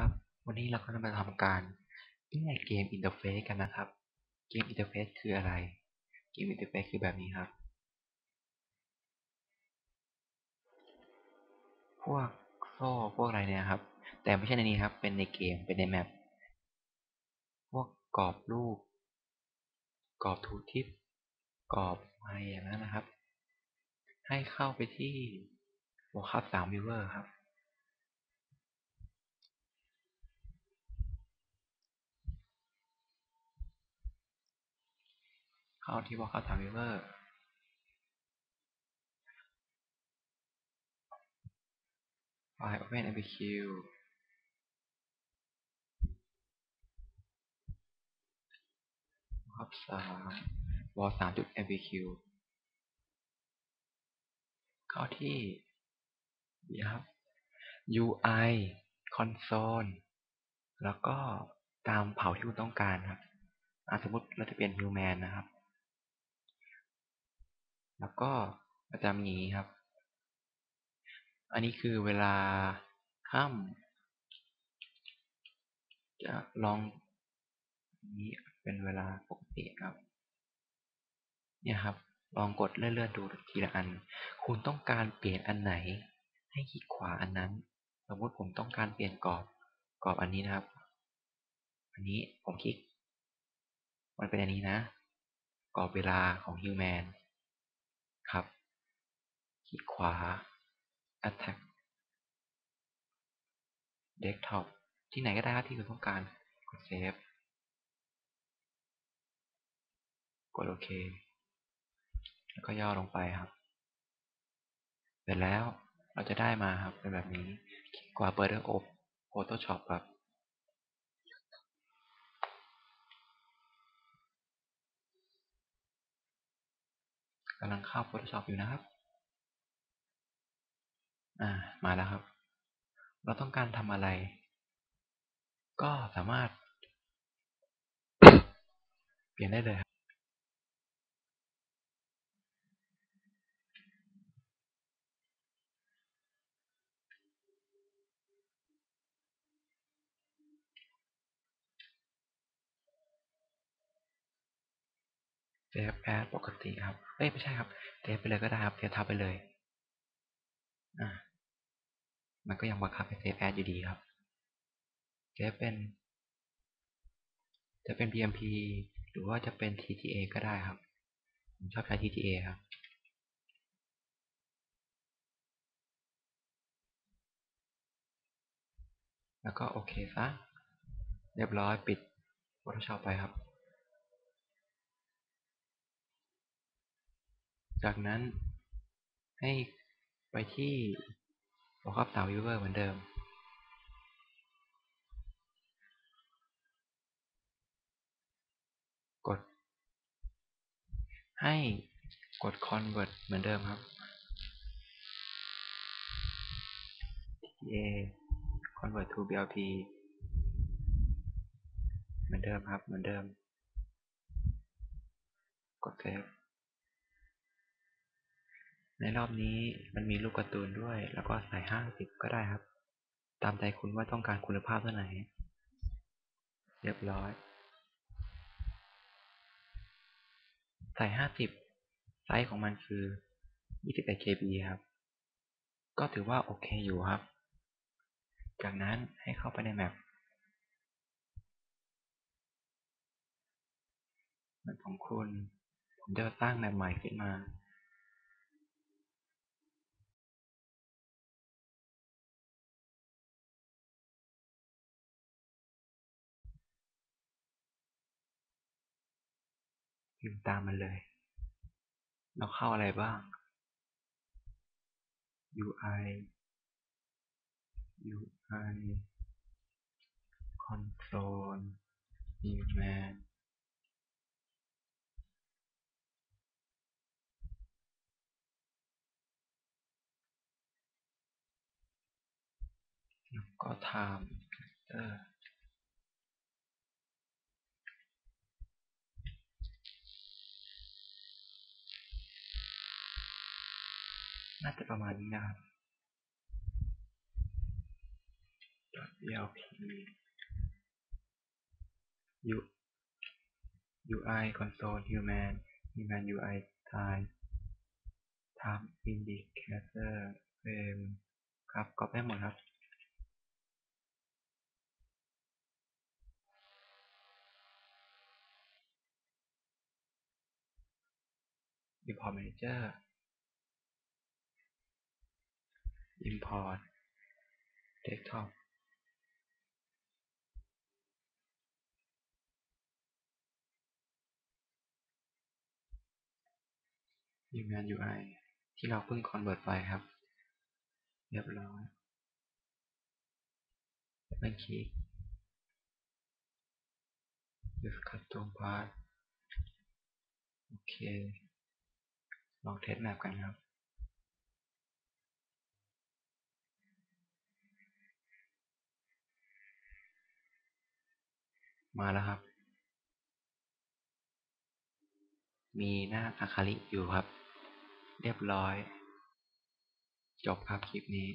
ครับ วันนี้เราก็จะมาทำการแก้เกมอินเทอร์เฟซกันนะครับ เกมอินเทอร์เฟซคืออะไร เกมอินเทอร์เฟซคือแบบนี้ครับ พวกโซ่พวกอะไรเนี่ยครับ แต่ไม่ใช่ในนี้ครับ เป็นในเกม เป็นในแมป พวกกรอบรูป กรอบทูทิป กรอบอะไรอย่างนั้นนะครับ ให้เข้าไปที่ Warcraft 3 Viewer ครับ เข้าที่ Warcraft 3 Viewer ไฟล์ Open MPQ ครับสามวอสามจุด MPQ เข้าที่นะครับ UI console แล้วก็ตามเผ่าที่คุณต้องการครับ สมมติเราจะเปลี่ยน human นะครับ แล้วก็เราจะมีครับ อันนี้คือเวลาค่ำจะลองนี้เป็นเวลาปกติครับ เนี่ยครับ ลองกดเลื่อนๆดูทีละอัน คุณต้องการเปลี่ยนอันไหน ให้คลิกขวาอันนั้น สมมติผมต้องการเปลี่ยนกรอบ กรอบอันนี้นะครับ อันนี้ผมคลิก มันเป็นอันนี้นะ กรอบเวลาของฮิวแมน ครับคลิกขวา attack desktop ที่ไหนก็ได้ที่คุณต้องการ กดเซฟกดโอเค แล้วก็ย่อลงไปครับ เสร็จแล้วเราจะได้มาครับเป็นแบบนี้คลิกขวาเปิดด้วย Photoshop ครับ กำลังเข้า Photoshop อยู่นะครับ อ่า มาแล้วครับ เราต้องการทำอะไร ก็สามารถ เปลี่ยนได้เลย เซฟแอดปกติครับ เอ้ยไม่ใช่ครับเซฟไปเลยก็ได้ครับเซฟทับไปเลย อ่า มันก็ยังบังคับให้เซฟแอดอยู่ดีครับเซฟเป็น จะเป็น PMP หรือว่าจะเป็น TTA ก็ได้ครับ ผมชอบใช้ TTA ครับแล้วก็โอเคซะเรียบร้อยปิด Photoshop ไปครับ จากนั้นให้ไปที่ Warcraft 3 Viewer เหมือนเดิม กด ให้กด Convert เหมือนเดิมครับ TA Convert to BLP เหมือนเดิมครับ เหมือนเดิม กดเซฟ ในรอบนี้มันมีรูปการ์ตูนด้วย แล้วก็ใส่ห้าสิบก็ได้ครับ ตามใจคุณว่าต้องการคุณภาพเท่าไหร่เรียบร้อย ใส่ห้าสิบไซส์ของมันคือ21 KB ครับ ก็ถือว่าโอเคอยู่ครับ จากนั้นให้เข้าไปในแมปแมปของคุณ ผมจะสร้างแมปใหม่ขึ้นมา พิมพ์ตามมันเลย เราเข้าอะไรบ้าง UI UI Console Human แล้วก็ Time Editor น่าจะประมาณนี้นะครับ PLP U UI console human human UI time time indicator frame ครับก๊อปได้หมดครับ import manager import desktop human UI ที่เราเพิ่ง convert ไปครับ เรียบร้อยแล้วคลิก use custom path โอเค ลองเทสแมปกันครับ มาแล้วครับ มีหน้าอาคาริอยู่ครับ เรียบร้อย จบครับคลิปนี้